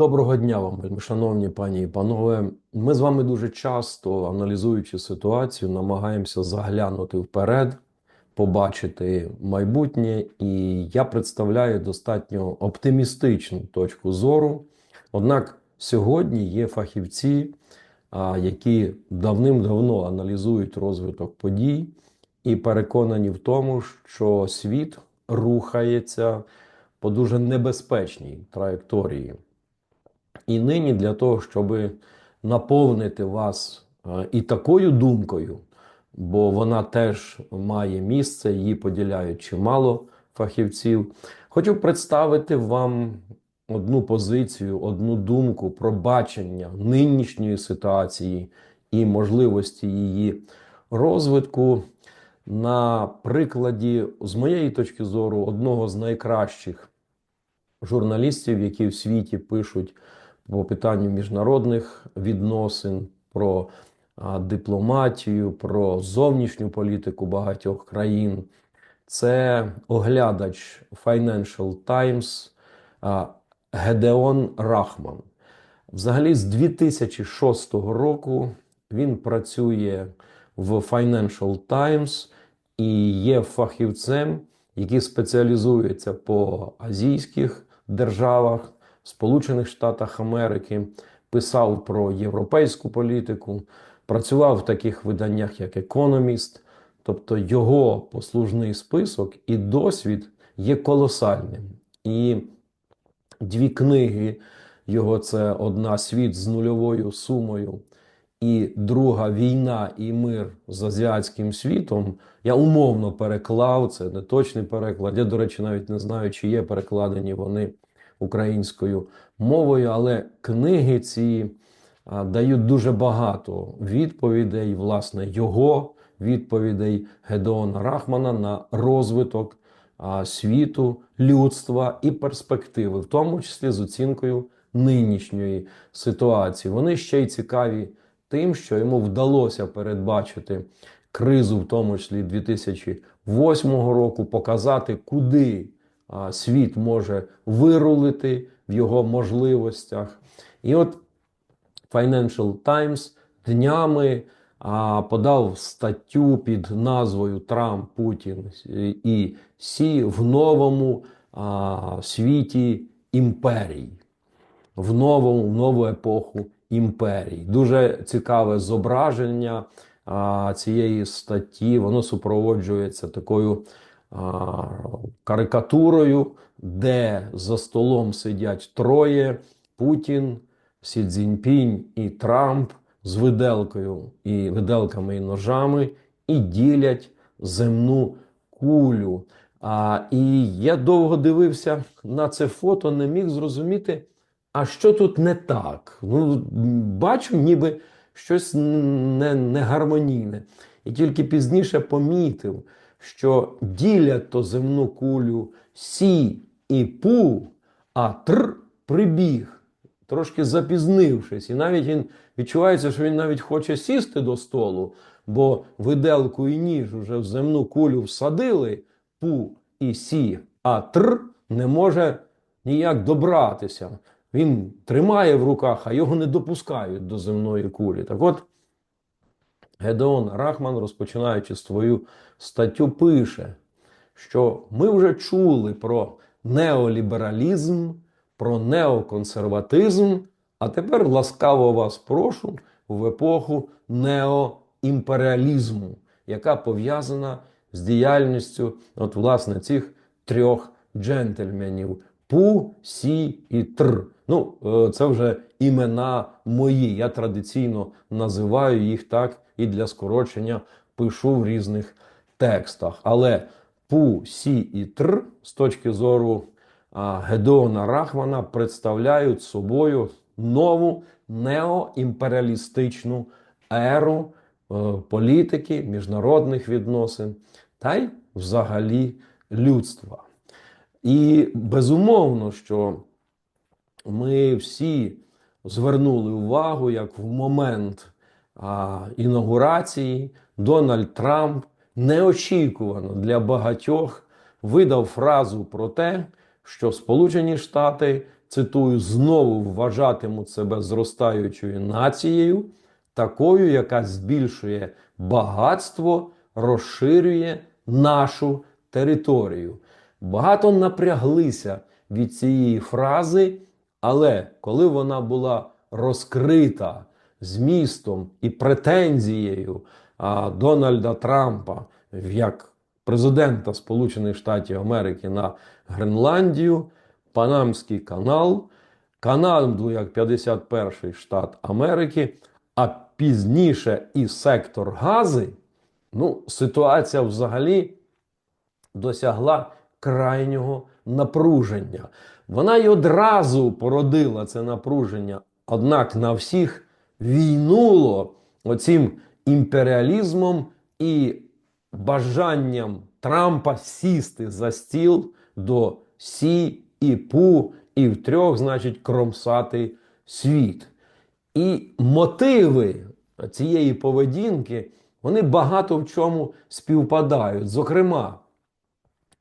Доброго дня вам, шановні пані і панове. Ми з вами дуже часто, аналізуючи ситуацію, намагаємося заглянути вперед, побачити майбутнє, і я представляю достатньо оптимістичну точку зору. Однак сьогодні є фахівці, які давним-давно аналізують розвиток подій і переконані в тому, що світ рухається по дуже небезпечній траєкторії. І нині для того, щоб наповнити вас е, і такою думкою, бо вона теж має місце, її поділяють чимало фахівців. Хочу представити вам одну позицію, одну думку про бачення нинішньої ситуації і можливості її розвитку на прикладі, з моєї точки зору, одного з найкращих журналістів, які в світі пишуть по питанню міжнародних відносин, про дипломатію, про зовнішню політику багатьох країн. Це оглядач Financial Times Гедеон Рахман. Взагалі, з 2006 року він працює в Financial Times і є фахівцем, який спеціалізується по азійських державах, Сполучених Штатах Америки, писав про європейську політику, працював в таких виданнях, як Економіст. Тобто його послужний список і досвід є колосальним. І дві книги його це одна світ з нульовою сумою, і друга війна і мир з азіатським світом. Я умовно переклав це, не точний переклад. Я, до речі, навіть не знаю, чи є перекладені вони українською мовою, але книги ці дають дуже багато відповідей, власне, його відповідей Гедеона Рахмана на розвиток світу, людства і перспективи, в тому числі з оцінкою нинішньої ситуації. Вони ще й цікаві тим, що йому вдалося передбачити кризу, в тому числі 2008 року, показати, куди світ може вирулити в його можливостях. І от Financial Times днями подав статтю під назвою Трамп, Путін і Сі в новому світі імперій, в новому, в нову епоху імперій. Дуже цікаве зображення цієї статті. Воно супроводжується такою карикатурою, де за столом сидять троє: Путін, Сі Цзіньпінь і Трамп з виделкою і виделками і ножами, і ділять земну кулю. А, І я довго дивився на це фото, не міг зрозуміти, а що тут не так. Ну, Бачу, ніби щось не, не гармонійне. І тільки пізніше помітив, що ділять то земну кулю сі і пу, а тр прибіг трошки запізнившись, і навіть він відчувається, що він навіть хоче сісти до столу, бо виделку і ніж уже в земну кулю всадили пу і сі, а тр не може ніяк добратися. Він тримає в руках, а його не допускають до земної кулі. Так от Гедеон Рахман, розпочинаючи свою статтю, пише, що ми вже чули про неолібералізм про неоконсерватизм, а тепер ласкаво вас прошу в епоху неоімперіалізму, яка пов'язана з діяльністю от, власне, цих трьох джентльменів Пу, Сі і Тр. Ну, е, це вже імена мої. Я традиційно називаю їх так і для скорочення пишу в різних текстах. Але Пу, Сі і Тр з точки зору Гедеона Рахмана представляють собою нову неоімперіалістичну еру е, політики, міжнародних відносин та й взагалі людства. І безумовно, що ми всі звернули увагу, як в момент а, інаугурації Дональд Трамп неочікувано для багатьох видав фразу про те, що Сполучені Штати цитую, знову вважатимуть себе зростаючою нацією, такою, яка збільшує багатство, розширює нашу територію. Багато напряглися від цієї фрази, але коли вона була розкрита змістом і претензією а, Дональда Трампа як президента Сполучених Штатів Америки на Гренландію, Панамський канал, Канаду як 51 штат Америки, а пізніше і сектор Гази, ну, ситуація взагалі досягла крайнього напруження. Вона й одразу породила це напруження, однак на всіх війнуло оцим імперіалізмом і бажанням Трампа сісти за стіл до Сі і Пу і втрьох, значить, кромсати світ. І мотиви цієї поведінки вони багато в чому співпадають. Зокрема,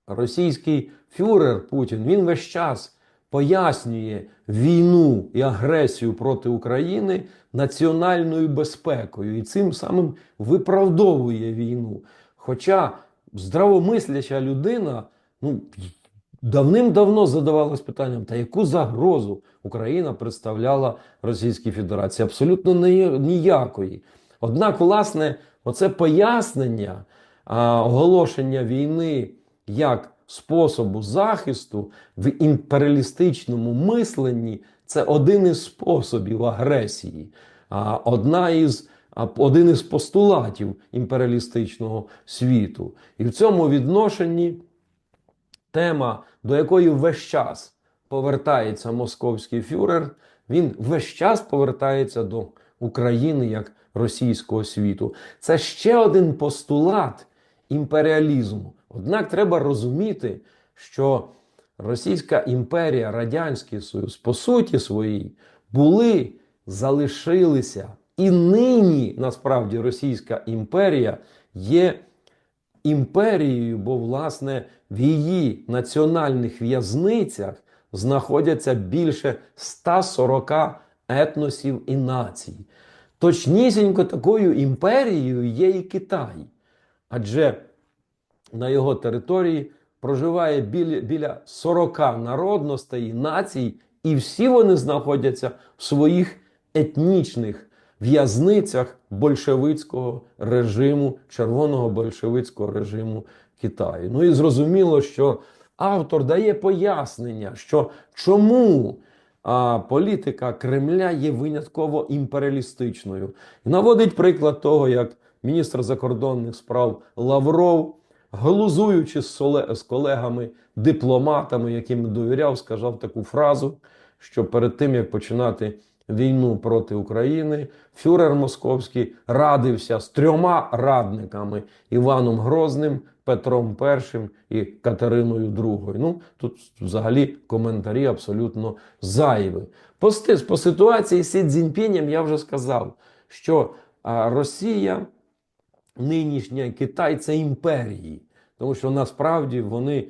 російський фюрер Путін він весь час пояснює війну і агресію проти України національною безпекою і цим самим виправдовує війну. Хоча здравомисляча людина ну, давним-давно задавалась питанням, та яку загрозу Україна представляла Російській Федерації? Абсолютно ніякої. Однак, власне, оце пояснення а, оголошення війни як способу захисту в імперіалістичному мисленні це один із способів агресії, одна із, один із постулатів імперіалістичного світу. І в цьому відношенні тема, до якої весь час повертається московський фюрер, він весь час повертається до України як російського світу. Це ще один постулат імперіалізму. Однак треба розуміти, що Російська імперія, Радянський Союз, по суті своїй, були, залишилися. І нині насправді Російська імперія є імперією, бо, власне, в її національних в'язницях знаходяться більше 140 етносів і націй. Точнісінько такою імперією є і Китай. Адже на його території проживає біля, біля 40 народностей націй, і всі вони знаходяться в своїх етнічних в'язницях большевицького режиму, червоного большевицького режиму Китаю. Ну і зрозуміло, що автор дає пояснення, що чому а, політика Кремля є винятково імперіалістичною. Наводить приклад того, як міністр закордонних справ Лавров, глузуючи з, колегами, дипломатами, яким довіряв, сказав таку фразу, що перед тим як починати війну проти України, фюрер московський радився з трьома радниками Іваном Грозним, Петром І і Катериною II. Ну тут взагалі коментарі абсолютно зайві. По, по ситуації з Сі Цзіньпінем я вже сказав, що Росія нинішня Китай це імперії, тому що насправді вони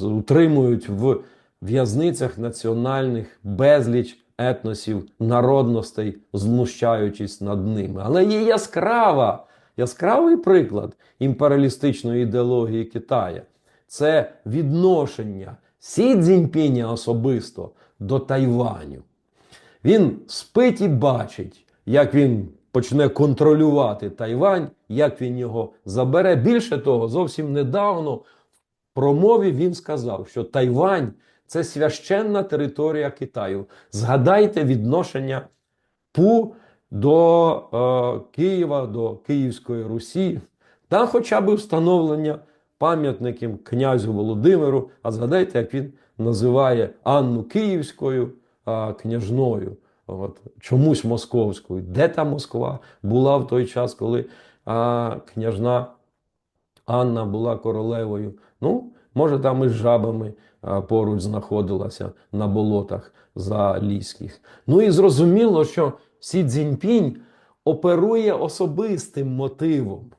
утримують в в'язницях національних безліч етносів, народностей, знущаючись над ними. Але є яскрава, яскравий приклад імперіалістичної ідеології Китая. Це відношення Сі Цзіньпіня особисто до Тайваню. Він спить і бачить, як він почне контролювати Тайвань, як він його забере. Більше того, зовсім недавно в промові він сказав, що Тайвань це священна територія Китаю. Згадайте відношення Пу до е, Києва, до Київської Русі, та хоча б встановлення пам'ятників князю Володимиру. А згадайте, як він називає Анну Київською а, княжною, от, чомусь московською. Де та Москва була в той час, коли а, княжна Анна була королевою? Ну, може, там із жабами а, поруч знаходилася на болотах заліських. Ну і зрозуміло, що Сі Цзіньпінь оперує особистим мотивом.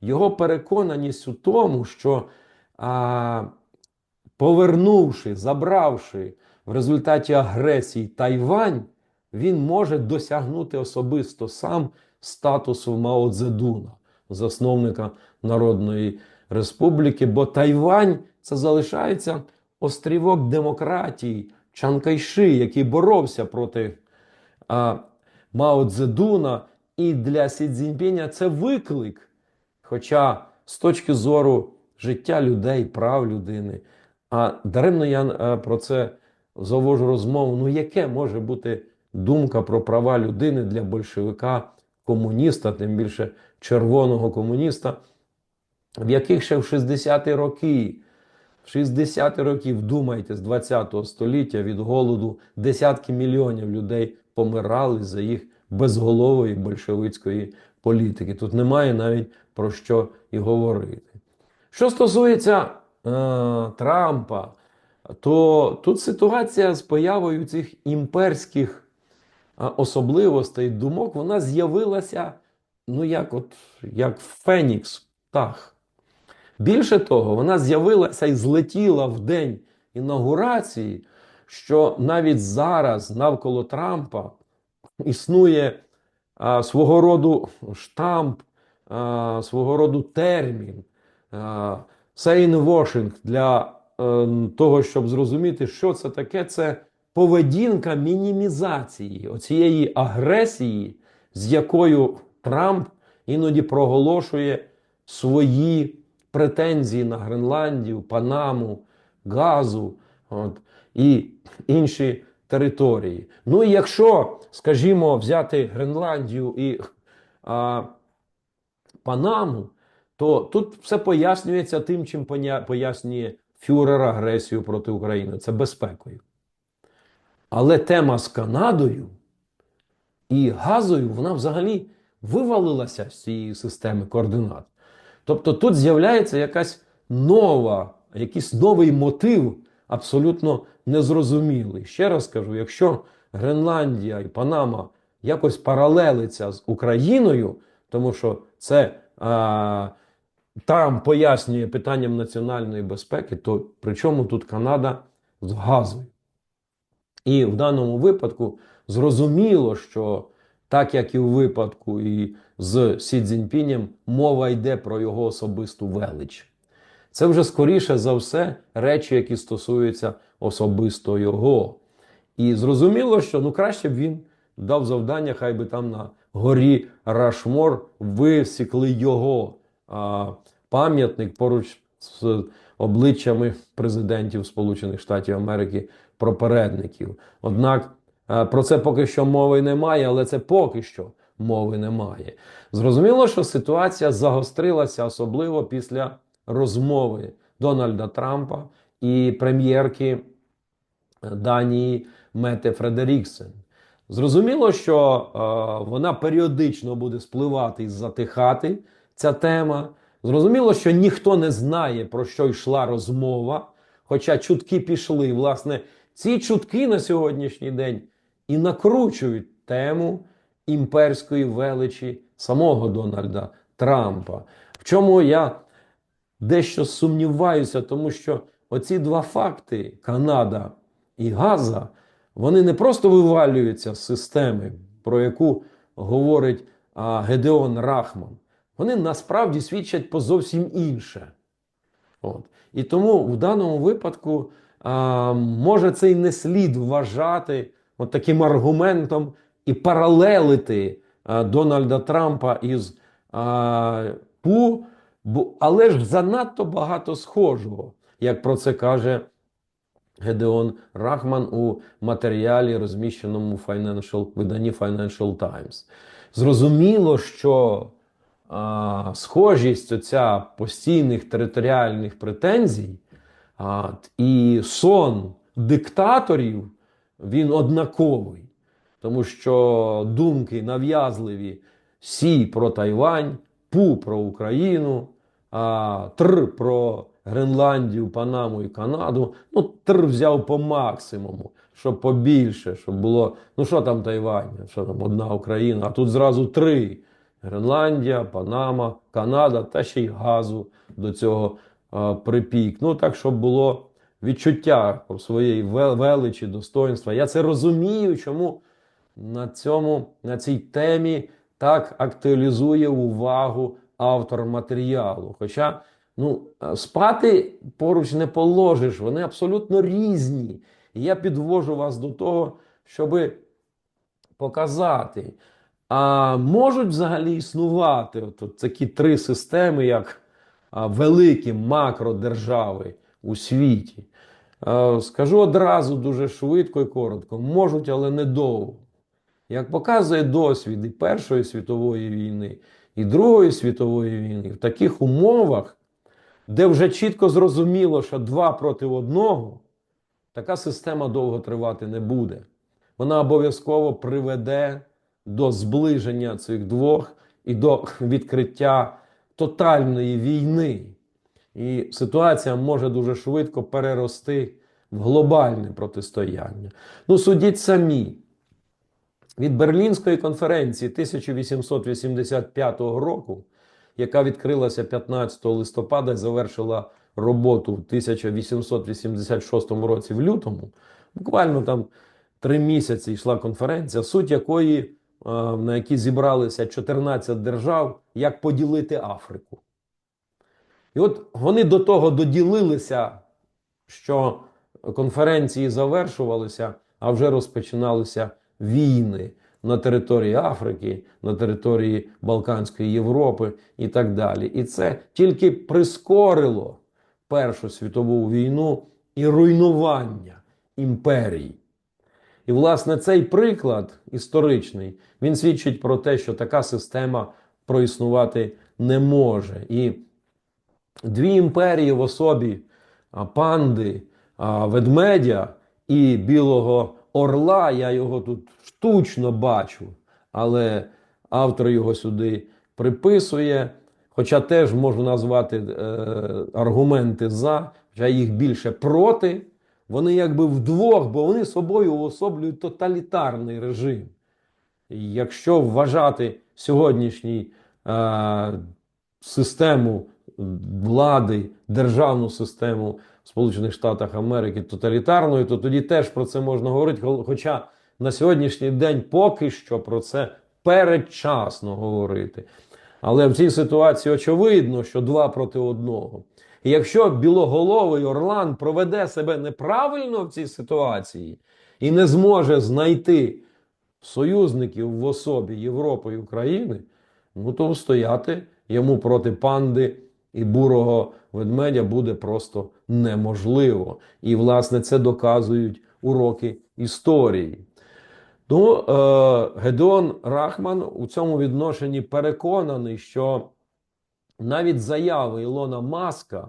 Його переконаність у тому, що а, повернувши, забравши в результаті агресії Тайвань він може досягнути особисто сам статусу Мао Цзедуна, засновника Народної Республіки, бо Тайвань це залишається острівок демократії Чан Кайши, який боровся проти а, Мао Цзедуна, і для Сі Цзіньпіня це виклик. Хоча з точки зору життя людей, прав людини, а даремно я е, про це завожу розмову. Ну, яке може бути думка про права людини для большевика, комуніста, тим більше червоного комуніста, в яких ще в 60-ті роки, в 60-ті роки, вдумайте, з 20-го століття від голоду десятки мільйонів людей помирали за їх безголової большевицької політики. Тут немає навіть про що і говорити. Що стосується е, Трампа, то тут ситуація з появою цих імперських особливостей, думок, вона з'явилася, ну, як от як Фенікс, птах. Більше того, вона з'явилася і злетіла в день інаугурації, що навіть зараз навколо Трампа існує а, свого роду штамп, а, свого роду термін, а, сейн-вошинг для е, того, щоб зрозуміти, що це таке, це поведінка мінімізації оцієї агресії, з якою Трамп іноді проголошує свої претензії на Гренландію, Панаму, Газу от, і інші території. Ну і якщо, скажімо, взяти Гренландію і а, Панаму, то тут все пояснюється тим, чим пояснює фюрер агресію проти України. Це безпекою. Але тема з Канадою і газою, вона взагалі вивалилася з цієї системи координат. Тобто тут з'являється якась нова, якийсь новий мотив, абсолютно незрозумілий. Ще раз кажу: якщо Гренландія і Панама якось паралелиться з Україною, тому що це а, там пояснює питанням національної безпеки, то при чому тут Канада з газою? І в даному випадку зрозуміло, що так як і в випадку і з Сі Цзіньпінем, мова йде про його особисту велич. Це вже скоріше за все речі, які стосуються особисто його. І зрозуміло, що ну краще б він дав завдання, хай би там на горі Рашмор висікли його пам'ятник поруч з обличчями президентів Сполучених Штатів Америки пропередників. Однак е, про це поки що мови немає, але це поки що мови немає. Зрозуміло, що ситуація загострилася особливо після розмови Дональда Трампа і прем'єрки Данії Мете Фредеріксен. Зрозуміло, що е, вона періодично буде спливати і затихати ця тема. Зрозуміло, що ніхто не знає, про що йшла розмова, хоча чутки пішли. Власне, ці чутки на сьогоднішній день і накручують тему імперської величі самого Дональда Трампа. В чому я дещо сумніваюся, тому що оці два факти Канада і Газа, вони не просто вивалюються з системи, про яку говорить Гедеон Рахман. Вони насправді свідчать по зовсім інше. От. І тому в даному випадку а, може цей не слід вважати от таким аргументом і паралелити а, Дональда Трампа із а, Пу, бо, але ж занадто багато схожого, як про це каже Гедеон Рахман у матеріалі, розміщеному Financial, виданні Financial Times. Зрозуміло, що а, схожість оця постійних територіальних претензій і сон диктаторів він однаковий, тому що думки нав'язливі Сі про Тайвань, Пу про Україну, Тр про Гренландію, Панаму і Канаду. Ну, Тр взяв по максимуму, щоб побільше, щоб було. Ну, що там Тайвань, що там одна Україна, а тут зразу три. Гренландія, Панама, Канада та ще й газу до цього припік. Ну, так, щоб було відчуття своєї величі, достоинства. Я це розумію, чому на, цьому, на цій темі так актуалізує увагу автор матеріалу. Хоча ну, е, спати поруч не положиш, вони абсолютно різні. І я підвожу вас до того, щоби показати, а можуть взагалі існувати от, от такі три системи, як великі макродержави у світі. Скажу одразу дуже швидко і коротко: можуть, але недовго. Як показує досвід і Першої світової війни, і Другої світової війни, в таких умовах, де вже чітко зрозуміло, що два проти одного, така система довго тривати не буде. Вона обов'язково приведе до зближення цих двох і до відкриття тотальної війни. І ситуація може дуже швидко перерости в глобальне протистояння. Ну, судіть самі. Від Берлінської конференції 1885 року, яка відкрилася 15 листопада і завершила роботу в 1886 році в лютому, буквально там три місяці йшла конференція, суть якої, на якій зібралися 14 держав, як поділити Африку. І от вони до того доділилися, що конференції завершувалися, а вже розпочиналися війни на території Африки, на території Балканської Європи і так далі. І це тільки прискорило Першу світову війну і руйнування імперії. І, власне, цей приклад історичний він свідчить про те, що така система проіснувати не може. І дві імперії в особі панди, ведмедя і білого орла. Я його тут штучно бачу, але автор його сюди приписує. Хоча теж можу назвати е, аргументи за, хоча їх більше проти. Вони якби вдвох, бо вони собою уособлюють тоталітарний режим. Якщо вважати сьогоднішній е, систему влади, державну систему в Сполучених Штатах Америки тоталітарною, то тоді теж про це можна говорити. Хоча на сьогоднішній день поки що про це передчасно говорити. Але в цій ситуації очевидно, що два проти одного. І якщо білоголовий Орлан проведе себе неправильно в цій ситуації і не зможе знайти союзників в особі Європи і України, ну то стояти йому проти панди і бурого ведмедя буде просто неможливо. І, власне, це доказують уроки історії. Ну, е, Гедеон Рахман у цьому відношенні переконаний, що навіть заяви Ілона Маска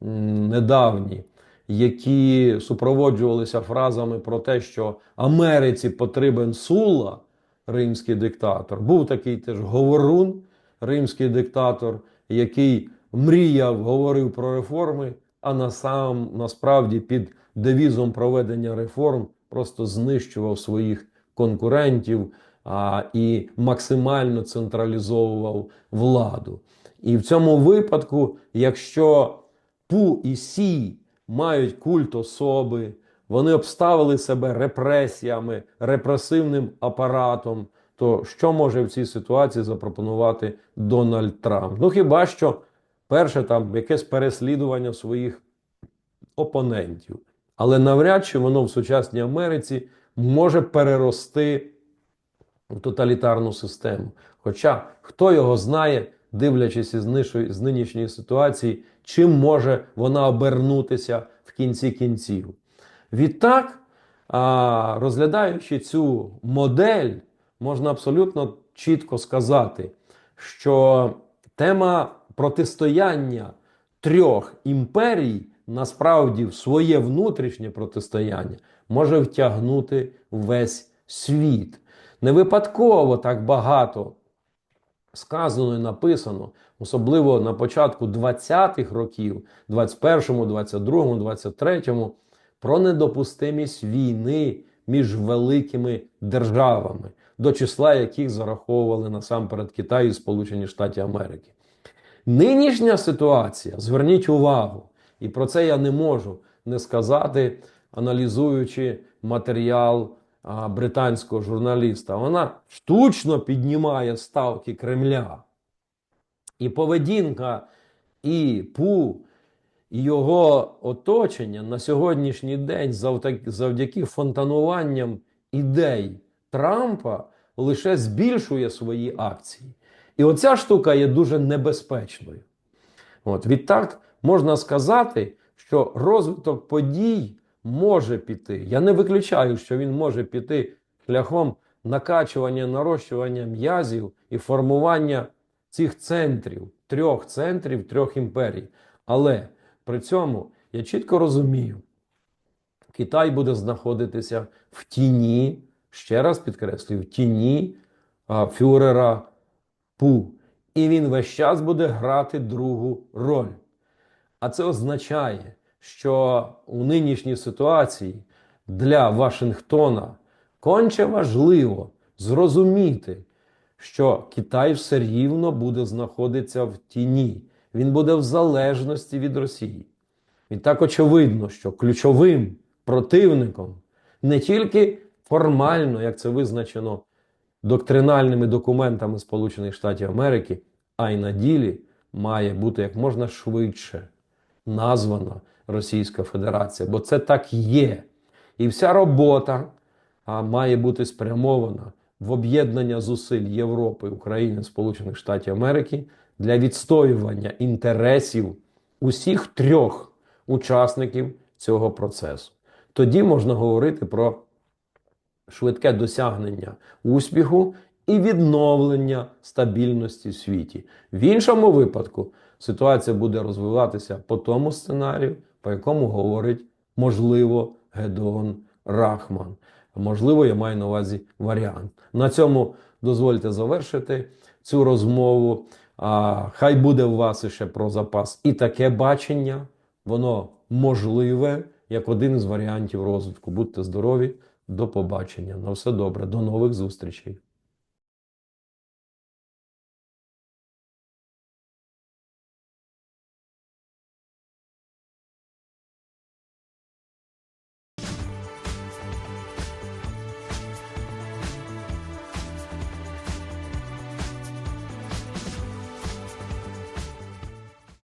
недавні, які супроводжувалися фразами про те, що Америці потрібен Сула, римський диктатор, був такий теж говорун, римський диктатор, який мріяв, говорив про реформи, а насам, насправді під девізом проведення реформ просто знищував своїх конкурентів а, і максимально централізовував владу. І в цьому випадку, якщо Пу і Сі мають культ особи, вони обставили себе репресіями, репресивним апаратом, то що може в цій ситуації запропонувати Дональд Трамп? Ну хіба що перше там якесь переслідування своїх опонентів. Але навряд чи воно в сучасній Америці може перерости в тоталітарну систему. Хоча хто його знає, дивлячись із нинішньої ситуації, чим може вона обернутися в кінці кінців. Відтак, розглядаючи цю модель, можна абсолютно чітко сказати, що тема протистояння трьох імперій насправді в своє внутрішнє протистояння може втягнути весь світ. Не випадково так багато сказано і написано, особливо на початку 20-х років, 21-му, 22-му, 23-му, про недопустимість війни між великими державами, до числа яких зараховували насамперед Китай і Сполучені Штати Америки. Нинішня ситуація, зверніть увагу, і про це я не можу не сказати, аналізуючи матеріал британського журналіста. Вона штучно піднімає ставки Кремля. І поведінка і ПУ, і його оточення на сьогоднішній день завдяки, фонтануванням ідей Трампа лише збільшує свої акції. І оця штука є дуже небезпечною. От, відтак можна сказати, що розвиток подій може піти. Я не виключаю, що він може піти шляхом накачування, нарощування м'язів і формування цих центрів, трьох центрів, трьох імперій. Але при цьому я чітко розумію, Китай буде знаходитися в тіні, ще раз підкреслюю, в тіні а, фюрера Пу. І він весь час буде грати другу роль. А це означає, що у нинішній ситуації для Вашингтона конче важливо зрозуміти, що Китай все рівно буде знаходитися в тіні. Він буде в залежності від Росії. І так очевидно, що ключовим противником не тільки формально, як це визначено доктринальними документами Сполучених Штатів Америки, а й на ділі має бути як можна швидше названа Російська Федерація, бо це так є. І вся робота а, має бути спрямована в об'єднання зусиль Європи, України, Сполучених Штатів Америки для відстоювання інтересів усіх трьох учасників цього процесу. Тоді можна говорити про швидке досягнення успіху і відновлення стабільності в світі. В іншому випадку ситуація буде розвиватися по тому сценарію, по якому говорить, можливо, Гедеон Рахман. Можливо, я маю на увазі варіант. На цьому дозвольте завершити цю розмову. А, хай буде у вас іще про запас і таке бачення, воно можливе як один із варіантів розвитку. Будьте здорові, до побачення. На все добре, до нових зустрічей.